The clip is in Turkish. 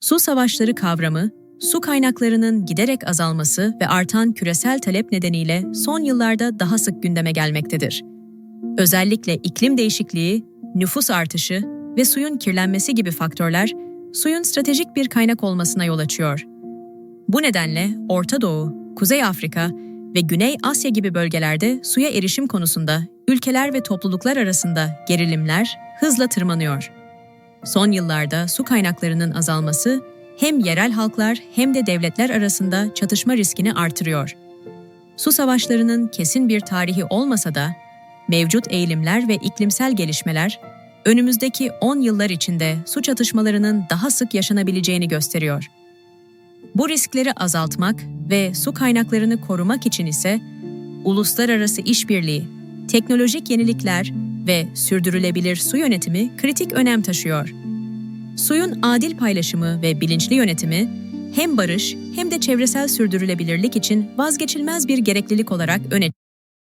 Su savaşları kavramı, su kaynaklarının giderek azalması ve artan küresel talep nedeniyle son yıllarda daha sık gündeme gelmektedir. Özellikle iklim değişikliği, nüfus artışı ve suyun kirlenmesi gibi faktörler suyun stratejik bir kaynak olmasına yol açıyor. Bu nedenle Orta Doğu, Kuzey Afrika ve Güney Asya gibi bölgelerde suya erişim konusunda ülkeler ve topluluklar arasında gerilimler hızla tırmanıyor. Son yıllarda su kaynaklarının azalması hem yerel halklar hem de devletler arasında çatışma riskini artırıyor. Su savaşlarının kesin bir tarihi olmasa da mevcut eğilimler ve iklimsel gelişmeler önümüzdeki 10 yıllar içinde su çatışmalarının daha sık yaşanabileceğini gösteriyor. Bu riskleri azaltmak ve su kaynaklarını korumak için ise uluslararası işbirliği, teknolojik yenilikler ve sürdürülebilir su yönetimi kritik önem taşıyor. Suyun adil paylaşımı ve bilinçli yönetimi hem barış hem de çevresel sürdürülebilirlik için vazgeçilmez bir gereklilik olarak öne